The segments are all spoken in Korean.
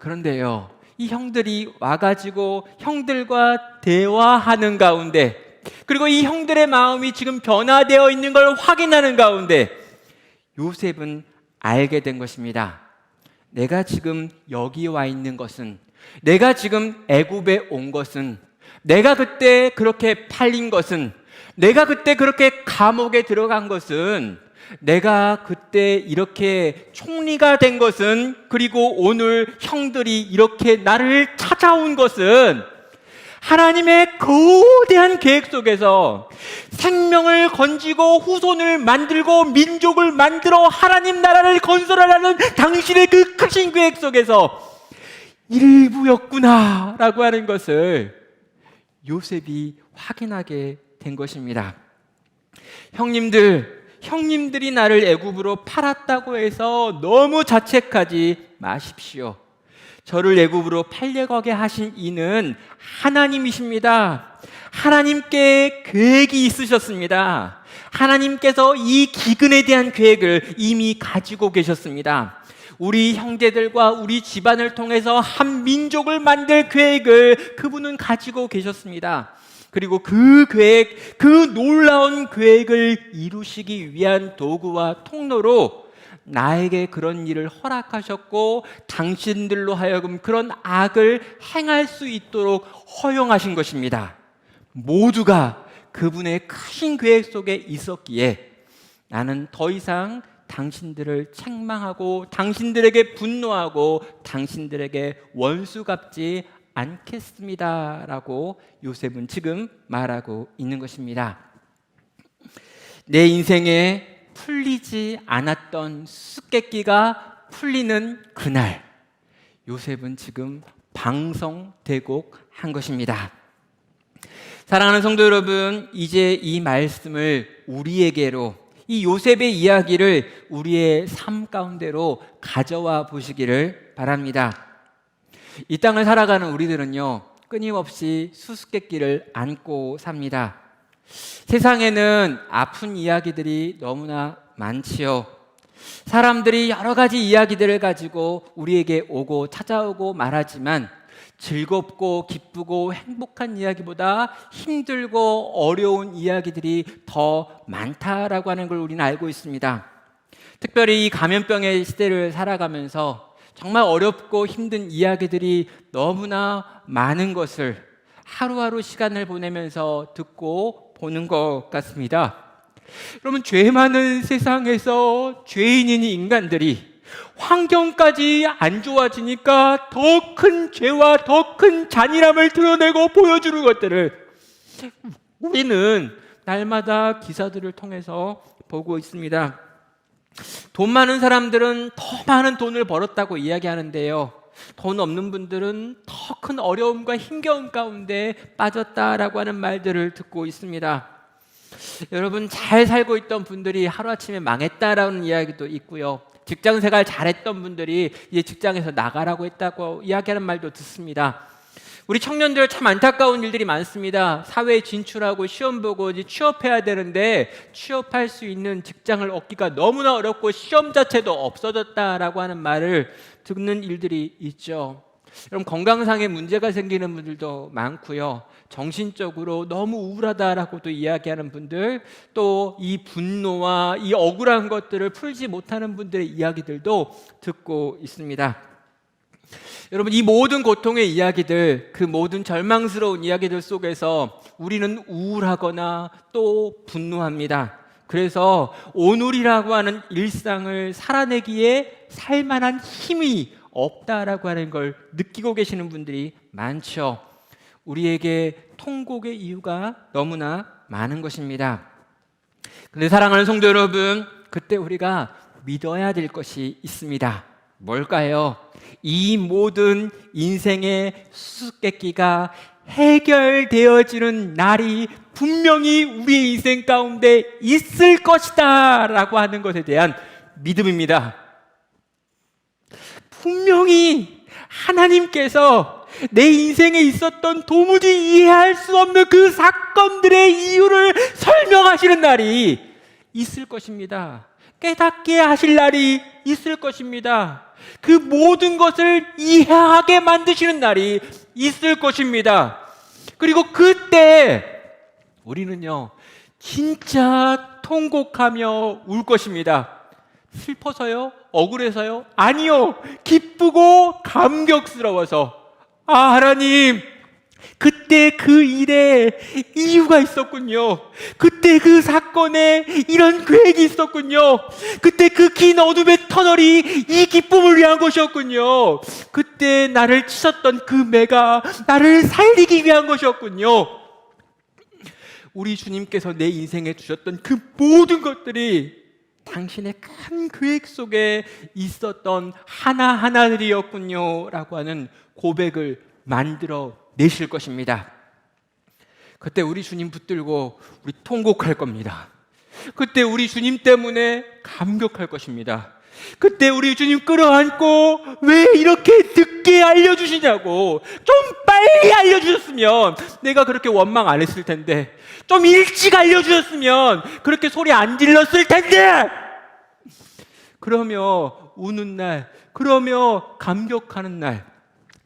그런데요, 이 형들이 와가지고 형들과 대화하는 가운데, 그리고 이 형들의 마음이 지금 변화되어 있는 걸 확인하는 가운데, 요셉은 알게 된 것입니다. 내가 지금 여기 와 있는 것은, 내가 지금 애굽에 온 것은, 내가 그때 그렇게 팔린 것은, 내가 그때 그렇게 감옥에 들어간 것은, 내가 그때 이렇게 총리가 된 것은, 그리고 오늘 형들이 이렇게 나를 찾아온 것은, 하나님의 거대한 계획 속에서 생명을 건지고 후손을 만들고 민족을 만들어 하나님 나라를 건설하라는 당신의 그 크신 계획 속에서 일부였구나 라고 하는 것을 요셉이 확인하게 된 것입니다. 형님들, 형님들이 나를 애굽으로 팔았다고 해서 너무 자책하지 마십시오. 저를 애굽으로 팔려가게 하신 이는 하나님이십니다. 하나님께 계획이 있으셨습니다. 하나님께서 이 기근에 대한 계획을 이미 가지고 계셨습니다. 우리 형제들과 우리 집안을 통해서 한 민족을 만들 계획을 그분은 가지고 계셨습니다. 그리고 그 계획, 그 놀라운 계획을 이루시기 위한 도구와 통로로 나에게 그런 일을 허락하셨고 당신들로 하여금 그런 악을 행할 수 있도록 허용하신 것입니다. 모두가 그분의 크신 계획 속에 있었기에 나는 더 이상 당신들을 책망하고 당신들에게 분노하고 당신들에게 원수 갚지 않겠습니다라고 요셉은 지금 말하고 있는 것입니다. 내 인생에 풀리지 않았던 수수께끼가 풀리는 그날 요셉은 지금 방성대곡 한 것입니다. 사랑하는 성도 여러분, 이제 이 말씀을 우리에게로 이 요셉의 이야기를 우리의 삶 가운데로 가져와 보시기를 바랍니다. 이 땅을 살아가는 우리들은요, 끊임없이 수수께끼를 안고 삽니다. 세상에는 아픈 이야기들이 너무나 많지요. 사람들이 여러 가지 이야기들을 가지고 우리에게 오고 찾아오고 말하지만 즐겁고 기쁘고 행복한 이야기보다 힘들고 어려운 이야기들이 더 많다라고 하는 걸 우리는 알고 있습니다. 특별히 이 감염병의 시대를 살아가면서 정말 어렵고 힘든 이야기들이 너무나 많은 것을 하루하루 시간을 보내면서 듣고 보는 것 같습니다. 여러분, 죄 많은 세상에서 죄인인 인간들이 환경까지 안 좋아지니까 더 큰 죄와 더 큰 잔인함을 드러내고 보여주는 것들을 우리는 날마다 기사들을 통해서 보고 있습니다. 돈 많은 사람들은 더 많은 돈을 벌었다고 이야기하는데요. 돈 없는 분들은 더 큰 어려움과 힘겨움 가운데 빠졌다라고 하는 말들을 듣고 있습니다. 여러분 잘 살고 있던 분들이 하루아침에 망했다라는 이야기도 있고요. 직장 생활 잘했던 분들이 이제 직장에서 나가라고 했다고 이야기하는 말도 듣습니다. 우리 청년들 참 안타까운 일들이 많습니다. 사회에 진출하고 시험 보고 취업해야 되는데 취업할 수 있는 직장을 얻기가 너무나 어렵고 시험 자체도 없어졌다라고 하는 말을 듣는 일들이 있죠. 여러분 건강상의 문제가 생기는 분들도 많고요. 정신적으로 너무 우울하다라고도 이야기하는 분들, 또 이 분노와 이 억울한 것들을 풀지 못하는 분들의 이야기들도 듣고 있습니다. 여러분 이 모든 고통의 이야기들, 그 모든 절망스러운 이야기들 속에서 우리는 우울하거나 또 분노합니다. 그래서 오늘이라고 하는 일상을 살아내기에 살만한 힘이 없다라고 하는 걸 느끼고 계시는 분들이 많죠. 우리에게 통곡의 이유가 너무나 많은 것입니다. 근데 사랑하는 성도 여러분, 그때 우리가 믿어야 될 것이 있습니다. 뭘까요? 이 모든 인생의 수수께끼가 해결되어지는 날이 분명히 우리의 인생 가운데 있을 것이다 라고 하는 것에 대한 믿음입니다. 분명히 하나님께서 내 인생에 있었던 도무지 이해할 수 없는 그 사건들의 이유를 설명하시는 날이 있을 것입니다. 깨닫게 하실 날이 있을 것입니다. 그 모든 것을 이해하게 만드시는 날이 있을 것입니다. 그리고 그때 우리는요, 진짜 통곡하며 울 것입니다. 슬퍼서요? 억울해서요? 아니요! 기쁘고 감격스러워서. 아, 하나님! 그때 그 일에 이유가 있었군요. 그때 그 사건에 이런 계획이 있었군요. 그때 그 긴 어둠의 터널이 이 기쁨을 위한 것이었군요. 그때 나를 치셨던 그 매가 나를 살리기 위한 것이었군요. 우리 주님께서 내 인생에 주셨던 그 모든 것들이 당신의 큰 계획 속에 있었던 하나하나들이었군요. 라고 하는 고백을 만들어 내실 것입니다. 그때 우리 주님 붙들고 우리 통곡할 겁니다. 그때 우리 주님 때문에 감격할 것입니다. 그때 우리 주님 끌어안고 왜 이렇게 늦게 알려주시냐고 좀 빨리 알려주셨으면 내가 그렇게 원망 안 했을 텐데 좀 일찍 알려주셨으면 그렇게 소리 안 질렀을 텐데 그러며 우는 날 그러며 감격하는 날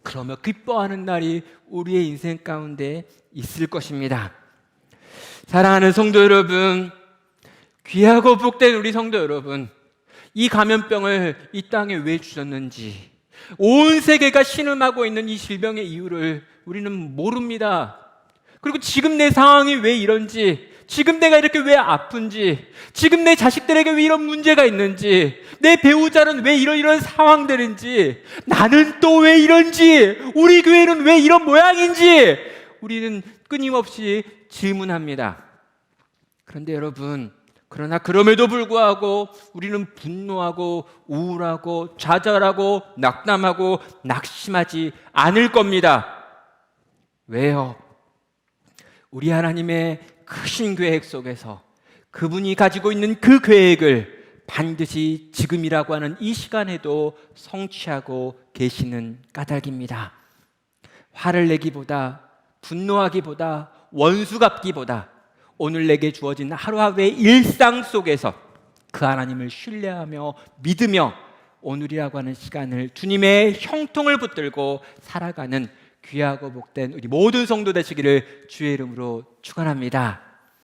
그러며 기뻐하는 날이 우리의 인생 가운데 있을 것입니다. 사랑하는 성도 여러분, 귀하고 복된 우리 성도 여러분, 이 감염병을 이 땅에 왜 주셨는지, 온 세계가 신음하고 있는 이 질병의 이유를 우리는 모릅니다. 그리고 지금 내 상황이 왜 이런지, 지금 내가 이렇게 왜 아픈지, 지금 내 자식들에게 왜 이런 문제가 있는지, 내 배우자는 왜 이런 이런 상황들인지, 나는 또 왜 이런지, 우리 교회는 왜 이런 모양인지, 우리는 끊임없이 질문합니다. 그런데 여러분, 그러나 그럼에도 불구하고 우리는 분노하고 우울하고 좌절하고 낙담하고 낙심하지 않을 겁니다. 왜요? 우리 하나님의 크신 계획 속에서 그분이 가지고 있는 그 계획을 반드시 지금이라고 하는 이 시간에도 성취하고 계시는 까닭입니다. 화를 내기보다 분노하기보다 원수 갚기보다 오늘 내게 주어진 하루하루의 일상 속에서 그 하나님을 신뢰하며 믿으며 오늘이라고 하는 시간을 주님의 형통을 붙들고 살아가는 귀하고 복된 우리 모든 성도 되시기를 주의 이름으로 축원합니다.